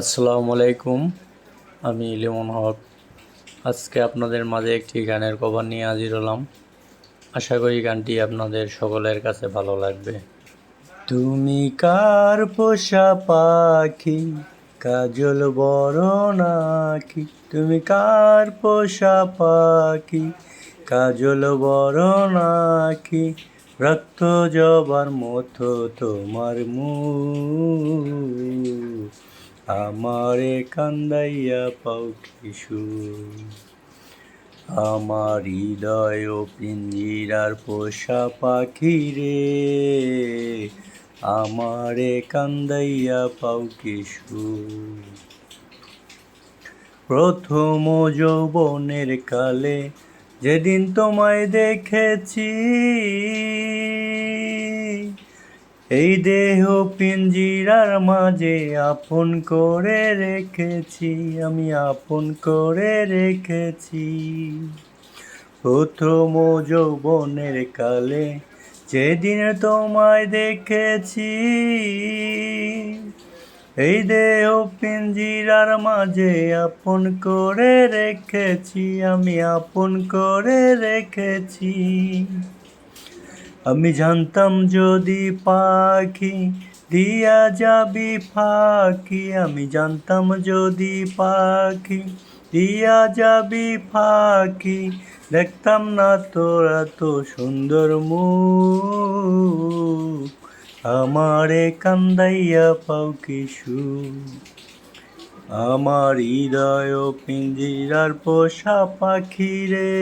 আসসালামু আলাইকুম, আমি লিমন হক। আজকে আপনাদের মাঝে একটি গানের কভার নিয়ে হাজির হলাম। আশা করি গানটি আপনাদের সকলের কাছে ভালো লাগবে। তুমি কার পোষা পাখি, কাজল বড় নাকি? তুমি কার পোষা পাখি, কাজল বড় নাকি? রক্ত জবার মতো তোমার মুখ আমারে কান্দাইয়া পাও কিশু। আমার হৃদয় ও পিঞ্জিরার পোষা পাখি রে। আমারে কান্দাইয়া পাও কিশু। প্রথম যৌবনের কালে যেদিন তোমায় দেখেছি এই দেহ পিঞ্জিরার মাঝে আপন করে রেখেছি, আমি আপন করে রেখেছি। প্রথম যৌবনের কালে যেদিন তোমায় দেখেছি, এই দেহ পিঞ্জিরার মাঝে আপন করে রেখেছি, আমি আপন করে রেখেছি। আমি জানতাম যদি পাখি দিয়া যাবি ফাঁকি, আমি জানতাম যদি পাখি দিয়া যাবি ফাঁকি, দেখতাম না তোরা তো সুন্দর মুখ। আমারে কান্দাইয়া পাও কিশু আমার হৃদয় পিঞ্জিরার পোষা পাখি রে।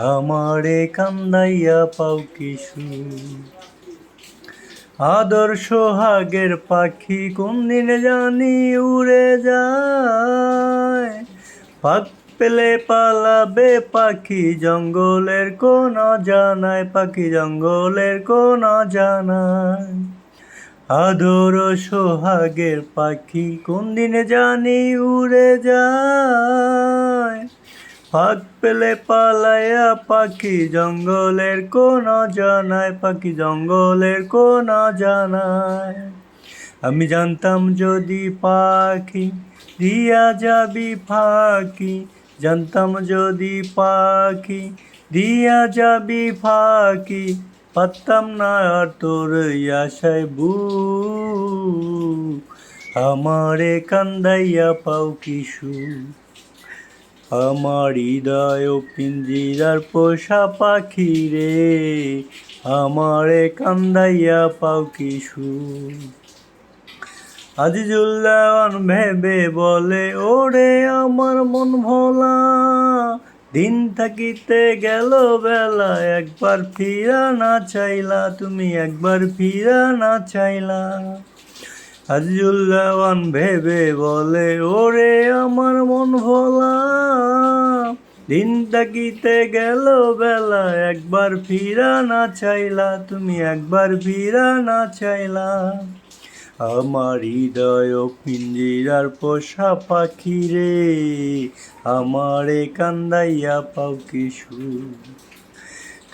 আমারে কান্দাইয়া পাও কিছু। আদর্শ হাগের পাখি কোন দিন জানি উড়ে যায়। পাক পেলে পালাবে পাখি জঙ্গলের কোন জানায়, পাখি জঙ্গলের কোন জানায়। আদর সোহাগের পাখি কোন দিনে জানি উড়ে যায়। ফাঁক পেলে পালায়া পাখি জঙ্গলের কোন জানায়, পাখি জঙ্গলের কোন জানায়। আমি জানতাম যদি পাখি দিয়া যাবি ফাঁকি, জানতাম যদি পাখি দিয়া যাবি ফাঁকি, পারতাম না আর তোর আশায় বু। আমারে কান্দাইয়া পাও কিশু আমার হৃদয় পিঞ্জিরার পোষা পাখি রে। আমারে কান্দাইয়া পাও কিশু আজিজুল্লাহন ভেবে বলে, ওরে আমার মন ভোলা, দিন থাকিতে গেল বেলা, একবার ফিরা না চাইলা, তুমি একবার ফিরা না চাইলা। আজিজুল্লাহন ভেবে বলে, ওরে আমার মন ভোলা, দিন থাকিতে গেল বেলা, একবার ফিরা না চাইলা, তুমি একবার ফিরা না চাইলা। আমার হৃদয় পিঞ্জিরার পোষা পাখি রে, আমারে কান্দাইয়া পাও কিছু।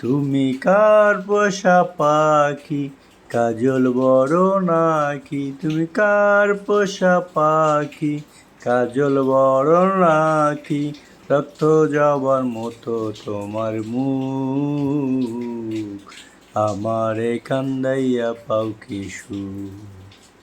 তুমি কার পোষা পাখি কাজল বড় নাকি, তুমি কার পোষা পাখি? কাজল বড় নাকি, রক্ত যাবার মতো তোমার মুখ। আমারে কান্দাইয়া পাও কিশু